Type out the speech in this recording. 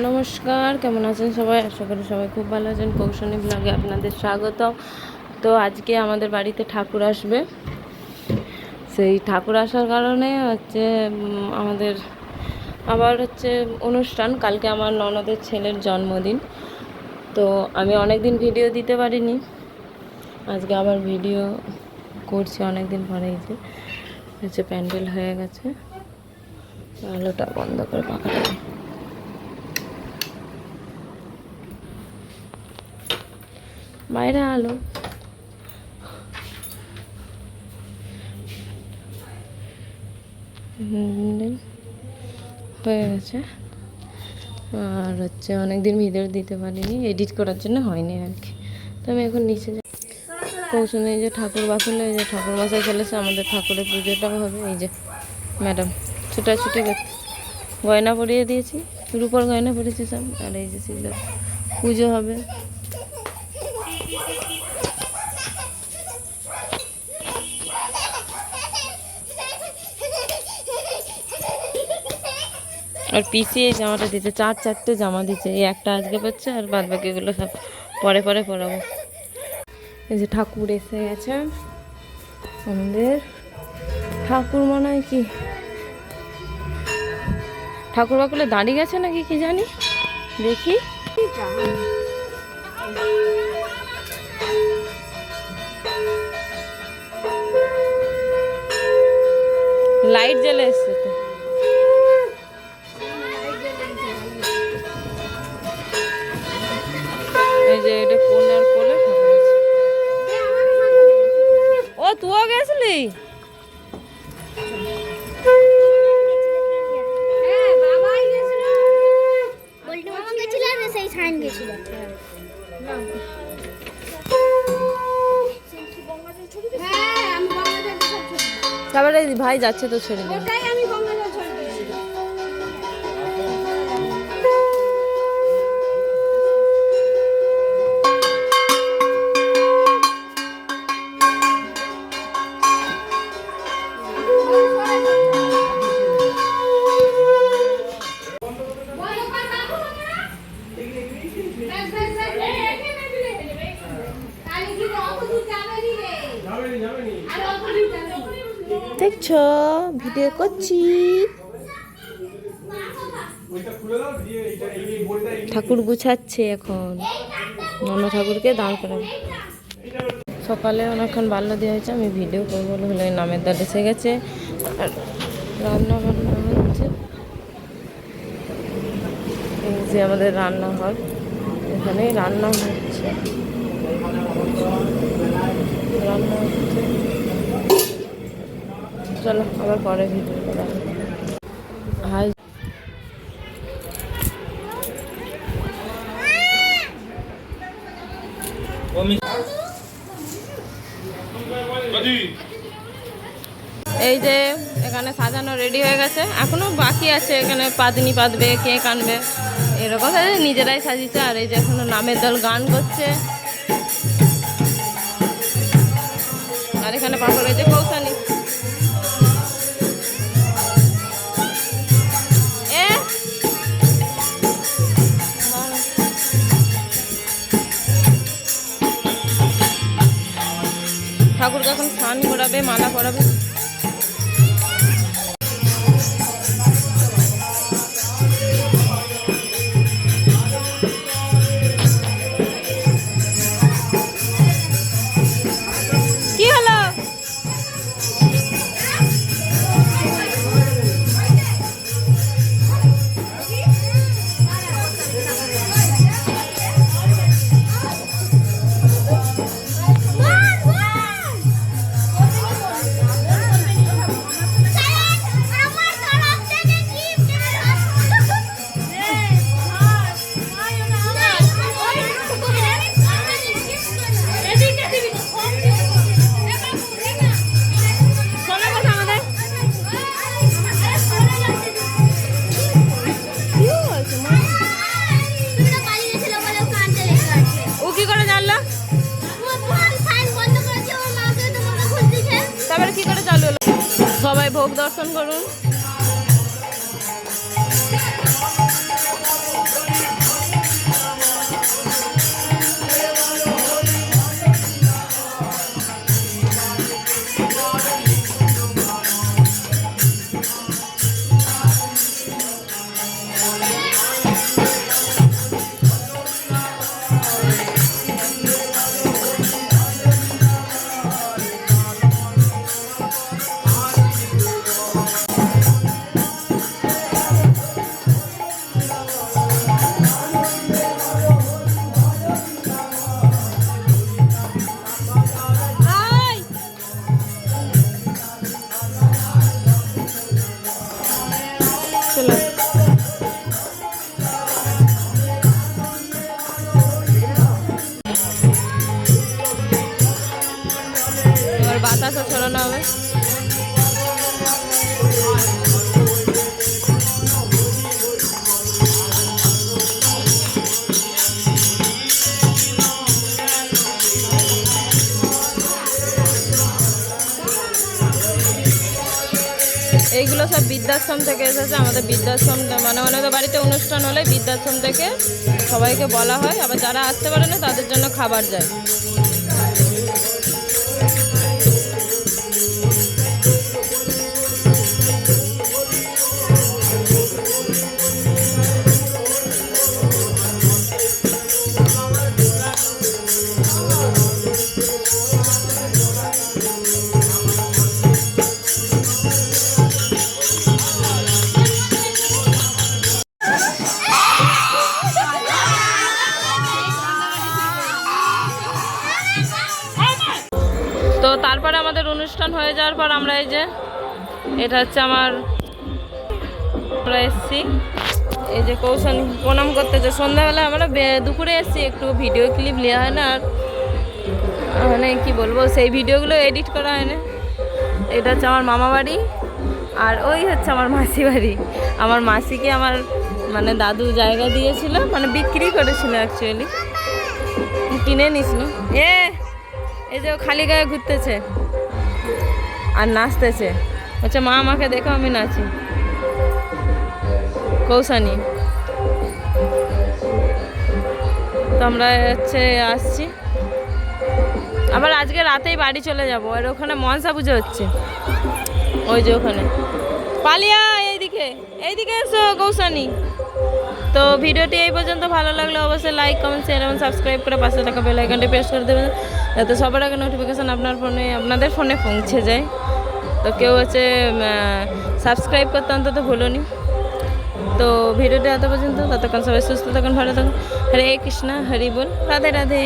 নমস্কার, কেমন আছেন সবাই? আশা করি সবাই খুব ভালো আছেন। কৌশনী ব্লগে আপনাদের স্বাগত তো আজকে আমাদের বাড়িতে ঠাকুর আসবে। সেই ঠাকুর আসার কারণে হচ্ছে আমাদের আবার হচ্ছে অনুষ্ঠান। কালকে আমার ননদের ছেলের জন্মদিন। তো আমি অনেক দিন ভিডিও দিতে পারিনি। আজকে আবার ভিডিও করছি অনেক দিন পরে যে, হচ্ছে প্যান্ডেল হয়ে গেছে। আলোটা বন্ধ করে পাখাটা বাইরে আলো। হয়ে গেছে। আর হচ্ছে অনেকদিন ভিডিও দিতে পারিনি এডিট করার জন্য হয়নি আর কি। তো আমি এখন নিচে পৌঁছনে, এই যে ঠাকুর বাসলে এই যে ঠাকুর বাসায় চলেছে আমাদের ঠাকুরের পুজোটাও হবে। এই যে ম্যাডাম ছুটাছুটি করতে গয়না পরিয়ে দিয়েছি, রূপর গয়না পরিয়েছি সব। আর এই যে পুজো হবে। আর এই জামাটা দিতে, চার চারটে জামা দিচ্ছে এই একটা আজকে পাচ্ছে আর বাদ বাকিগুলো সব পরে পরে পরাবো। এই যে ঠাকুর এসে গেছে, আমাদের। ঠাকুর মনে হয় কি? ঠাকুর বাকুলে দাঁড়িয়ে গেছে নাকি কি জানি? দেখি। লাইট জ্বলে এসছে তো। যে এটা কোনার কোলে ও তুইও গেছিলি? হ্যাঁ হ্যাঁ তারপরে ভাই যাচ্ছে তো ছেড়ে দিন দেখছ ভিডিও করছি। ঠাকুর গুছাচ্ছে এখন। নন্য ঠাকুরকে দাঁড় করাবে। সকালে অনেকক্ষণ বাল্য দেওয়া হয়েছে, আমি ভিডিও করব হলো নামের দাঁড় এসে গেছে। আর রান্না বান্না হচ্ছে যে আমাদের রান্নাঘর। এখানে রান্না হচ্ছে। রান্না হচ্ছে। চলো, আবার পরে ভিডিও করা এই যে এখানে সাজানো রেডি হয়ে গেছে। এখনও বাকি আছে এখানে পাতনি পাতবে কেক আনবে। এরকম নিজেরাই সাজিয়েছে, আর এই যে এখনও নামের দল গান করছে। আর এখানে এই যে কৌশানি। ঠাকুরকে এখন স্নান করাবে, মালা করাবে কি করে জানলো? তারপরে কি করে চালু হলো? সবাই ভোগ দর্শন করুন। বাতাসা ছড়ানো হবে এইগুলো সব বৃদ্ধাশ্রম থেকে এসেছে, আমাদের বৃদ্ধাশ্রম মানে অনেক বাড়িতে অনুষ্ঠান হলে বৃদ্ধাশ্রম থেকে সবাইকে বলা হয়। আবার যারা আসতে পারে না, তাদের জন্য খাবার যায়। তারপরে আমাদের অনুষ্ঠান হয়ে যাওয়ার পর আমরা এই যে, এটা হচ্ছে আমার, আমরা এসছি। এই যে কৌশল প্রণাম করতে যে সন্ধ্যাবেলা আমরা দুপুরে এসছি, একটু ভিডিও ক্লিপ নেওয়া হয় না, আর মানে কী বলব, সেই ভিডিওগুলো এডিট করা হয় না। এটা হচ্ছে আমার মামা বাড়ি, আর ওই হচ্ছে আমার মাসি বাড়ি। আমার মাসিকে আমার মানে দাদু জায়গা দিয়েছিল মানে বিক্রি করেছিল অ্যাকচুয়ালি কিনে নিছিল এ এই যে ও খালি গায়ে ঘুরতেছে আর নাচতেছে। হচ্ছে মা, আমাকে দেখো, আমি নাচি। কৌশানি। তো আমরা হচ্ছে আসছি। আবার আজকে রাতেই বাড়ি চলে যাব। আর ওখানে মনসা পুজো হচ্ছে। ওই যে ওখানে। পালিয়া, এইদিকে এইদিকে এসো কৌশানি। তো ভিডিওটি এই পর্যন্ত। ভালো লাগলে অবশ্যই লাইক কমেন্ট শেয়ার এবং সাবস্ক্রাইব করে পাশে থাকা বেল আইকনটি প্রেস করে দেবেন। যাতে সবার আগে নোটিফিকেশান আপনার ফোনে আপনাদের ফোনে পৌঁছে যায়। তো কেউ হচ্ছে সাবস্ক্রাইব করতে অন্তত ভুলোনি। তো ভিডিওটা এত পর্যন্ত, ততক্ষণ সবাই সুস্থ থাকুন, ভালো থাকুন। হরে কৃষ্ণা, হরি বল। রাধে রাধে।